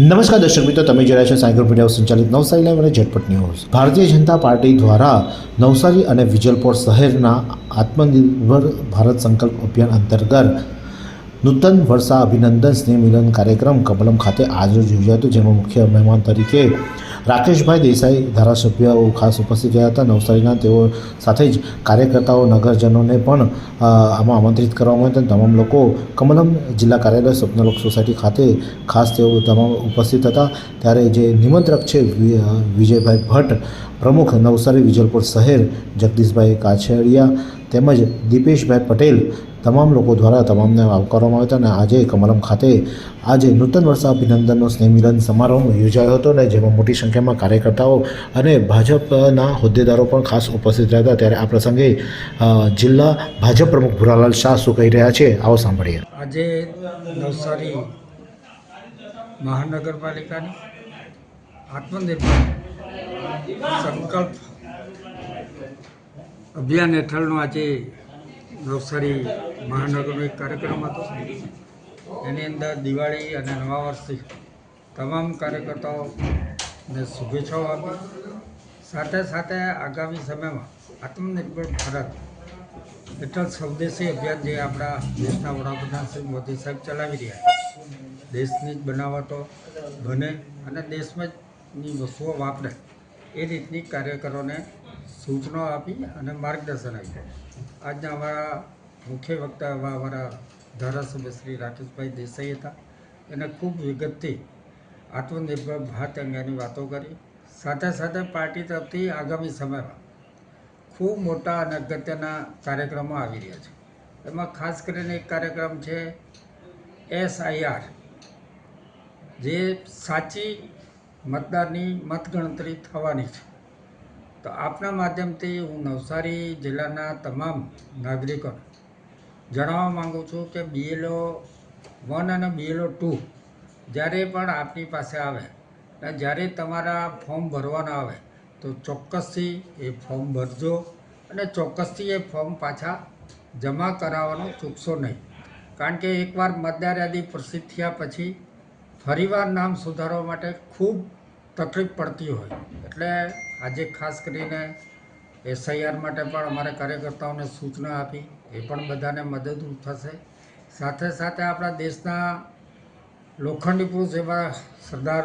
નમસ્કાર દર્શક મિત્રો, તમે રહ્યા છો સાયકલ મીડિયા સંચાલિત નવસારી લાઈવ અને ઝટપટ ન્યૂઝ. ભારતીય જનતા પાર્ટી દ્વારા નવસારી અને વિજલપોર શહેરના આત્મનિર્ભર ભારત સંકલ્પ અભિયાન અંતર્ગત નૂતન વર્ષા અભિનંદન સ્નેહ મિલન કાર્યક્રમ કમલમ ખાતે આજરોજ યોજાયો હતો, જેમાં મુખ્ય મહેમાન તરીકે રાકેશભાઈ દેસાઈ ધારાસભ્યો ખાસ ઉપસ્થિત રહ્યા હતા. નવસારીના તેઓ સાથે જ કાર્યકર્તાઓ, નગરજનોને પણ આમાં આમંત્રિત કરવામાં આવ્યા હતા. તમામ લોકો કમલમ જિલ્લા કાર્યાલય સ્વપ્નલોક સોસાયટી ખાતે ખાસ તેઓ તમામ ઉપસ્થિત હતા. ત્યારે જે નિમંત્રક છે વિજયભાઈ ભટ્ટ, પ્રમુખ નવસારી વિજલપુર શહેર જગદીશભાઈ કાછડિયા તેમજ દીપેશભાઈ પટેલ તમામ લોકો દ્વારા તમામને આવકારવામાં આવ્યો હતો અને આજે કમલમ ખાતે આજે નૂતન વર્ષ અભિનંદનનો સ્નેહમિલન સમારોહ યોજાયો હતો અને જેમાં મોટી સંખ્યામાં કાર્યકર્તાઓ અને ભાજપના હોદ્દેદારો પણ ખાસ ઉપસ્થિત રહ્યા હતા. ત્યારે આ પ્રસંગે જિલ્લા ભાજપ પ્રમુખ ભુરાલાલ શાહ શું કહી રહ્યા છે, આવો સાંભળીએ. આજે નવસારી મહાનગરપાલિકાની આત્મનિર્ભર સંકલ્પ અભિયાન હેઠળનો આજે નવસારી મહાનગરનો એક કાર્યક્રમ હતો. એની અંદર દિવાળી અને નવા વર્ષથી તમામ કાર્યકર્તાઓને શુભેચ્છાઓ આપી. સાથે સાથે આગામી સમયમાં આત્મનિર્ભર ભારત હેઠળ સ્વદેશી અભિયાન જે આપણા દેશના વડાપ્રધાન શ્રી મોદી સાહેબ ચલાવી રહ્યા દેશની જ બનાવટો બને અને દેશમાં ની વસ્તુઓ વાપરે એ રીતની કાર્યકરોને સૂચનાઓ આપી અને માર્ગદર્શન આપ્યું. આજના અમારા મુખ્ય વક્તા એવા અમારા ધારાસભ્ય શ્રી રાકેશભાઈ દેસાઈ હતા. એને ખૂબ વિગતથી આત્મનિર્ભર ભારત અંગેની વાતો કરી. સાથે સાથે પાર્ટી તરફથી આગામી સમયમાં ખૂબ મોટા અને અગત્યના કાર્યક્રમો આવી રહ્યા છે. એમાં ખાસ કરીને એક કાર્યક્રમ છે એસઆઈઆર, જે સાચી મતદારની મતગણતરી થવાની છે. તો આપના માધ્યમથી હું નવસારી જિલ્લાના તમામ નાગરિકોને જણાવવા માગું છું કે બીએલઓ વન અને બીએલઓ ટુ જ્યારે પણ આપની પાસે આવે અને જ્યારે તમારા ફોર્મ ભરવાના આવે તો ચોક્કસથી એ ફોર્મ ભરજો અને ચોક્કસથી એ ફોર્મ પાછા જમા કરાવવાનું ચૂકશો નહીં. કારણ કે એકવાર મતદાર યાદી પ્રસિદ્ધ થયા પછી ફરીવાર નામ સુધારવા માટે ખૂબ તકલીફ પડતી હોય. એટલે આજે ખાસ કરીને એસઆઈઆર માટે પણ અમારે કાર્યકર્તાઓને સૂચના આપી. એ પણ બધાને મદદરૂપ થશે. સાથે સાથે આપણા દેશના લોખંડી પુરુષ એવા સરદાર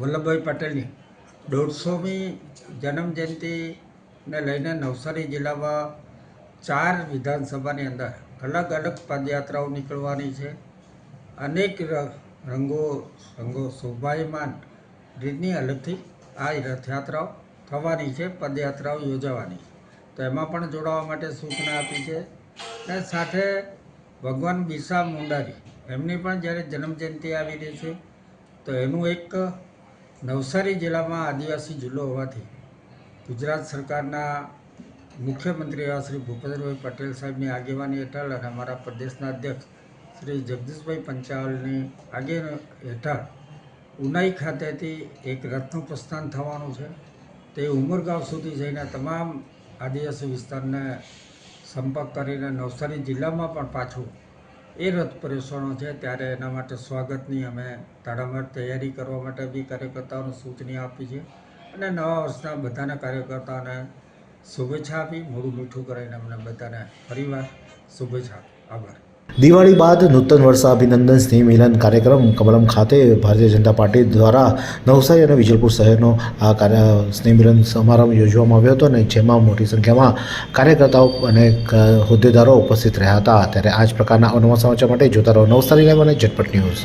વલ્લભભાઈ પટેલની દોઢસોમી જન્મ જયંતિને લઈને નવસારી જિલ્લામાં ચાર વિધાનસભાની અંદર અલગ અલગ પદયાત્રાઓ નીકળવાની છે. અનેક રંગો રંગો શોભાયમાન રીતની અલગથી આ રથયાત્રાઓ થવાની છે, પદયાત્રાઓ યોજાવાની તો એમાં પણ જોડાવા માટે સૂચના આપી છે. અને સાથે ભગવાન બિરસા મુંડારી, એમની પણ જ્યારે જન્મજયંતિ આવી રહી છે, તો એનું એક નવસારી જિલ્લામાં આદિવાસી જિલ્લો હોવાથી ગુજરાત સરકારના મુખ્યમંત્રી એવા શ્રી ભૂપેન્દ્રભાઈ પટેલ સાહેબની આગેવાની હેઠળ અને અમારા પ્રદેશના અધ્યક્ષ શ્રી જગદીશભાઈ પંચાલની આગેવાની હેઠળ ઉનાઈ ખાતેથી એક રથનું પ્રસ્થાન થવાનું છે. તે ઉમરગાંવ સુધી જઈને તમામ આદિવાસી વિસ્તારને સંપર્ક કરીને નવસારી જિલ્લામાં પણ પાછું એ રથ પરેશનો છે. ત્યારે એના માટે સ્વાગતની અમે તાડામાર તૈયારી કરવા માટે બી કાર્યકર્તાઓને સૂચના આપી છે અને નવા વર્ષના બધાના કાર્યકર્તાઓને શુભેચ્છા આપી, મોડું મીઠું કરીને અમને બધાને ફરીવાર શુભેચ્છા. આભાર. દિવાળી બાદ નૂતન વર્ષ અભિનંદન, સ્નેહ મિલન કાર્યક્રમ કમલમ ખાતે ભારતીય જનતા પાર્ટી દ્વારા નવસારી અને વિજલપુર શહેરનો આ કાર્ય, સ્નેહ મિલન સમારંભ યોજવામાં આવ્યો હતો અને જેમાં મોટી સંખ્યામાં કાર્યકર્તાઓ અને હોદ્દેદારો ઉપસ્થિત રહ્યા હતા. ત્યારે આ જ પ્રકારના અવનવા સમાચાર માટે જોતા રહો નવસારી લાઈવ અને ઝટપટ ન્યૂઝ.